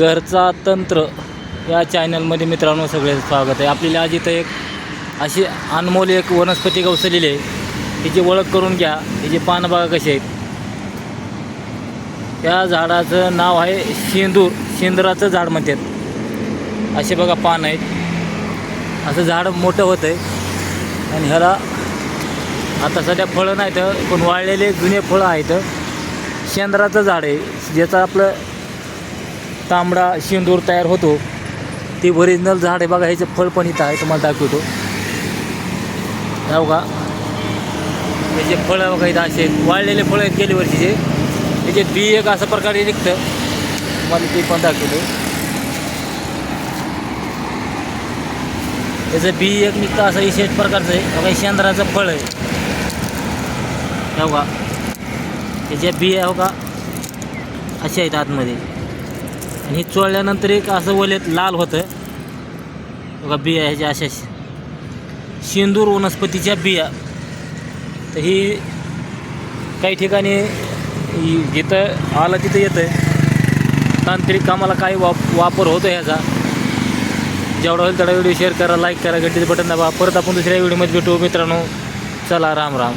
घरचा तंत्र या चॅनलमध्ये मित्रांनो सगळे स्वागत आहे. आपल्याला आज इथं एक अशी अनमोल एक वनस्पती गवसलेली आहे. तिची ओळख करून घ्या. तिचे पानं कसे कशी आहेत. या झाडाचं नाव आहे शेंदूर. शेंदराचं झाड म्हणतात. असे बघा पान आहेत. असं झाड मोठं होतं आहे आणि ह्याला आता सध्या फळं नाहीत पण वाळलेले जुने फळं आहेत. शेंद्राचं झाड आहे. ज्याचं आपलं तांबडा शेंदूर तयार होतो. ती ओरिजिनल झाड आहे बघा ह्याचं फळ पण इथं आहे तुम्हाला दाखवतो. हो का याचे फळं बघा इथं असे वाळलेले फळं आहेत गेल्या वर्षीचे. त्याचे बी एक असं प्रकारे निघतं. तुम्हाला ते पण दाखवतो. त्याचं बी एक निघतं असं विशेष प्रकारचं आहे. बघा शेंद्राचं फळ आहे. हो का त्याच्या बिया हो का अशा आहेत आतमध्ये. आणि हे चोळल्यानंतर एक असं वलेत लाल होतं बघा बिया ह्याच्या अशा शेंदूर वनस्पतीच्या बिया. तर ही काही ठिकाणी जिथं आलं तिथं येतं तांत्रिक कामाला काही वाप वापर होतो ह्याचा. जेवढा होईल तेवढा व्हिडिओ शेअर करा लाईक करा घंटीचं बटन दाबा. परत आपण दुसऱ्या व्हिडिओमध्ये भेटू मित्रांनो. चला राम राम.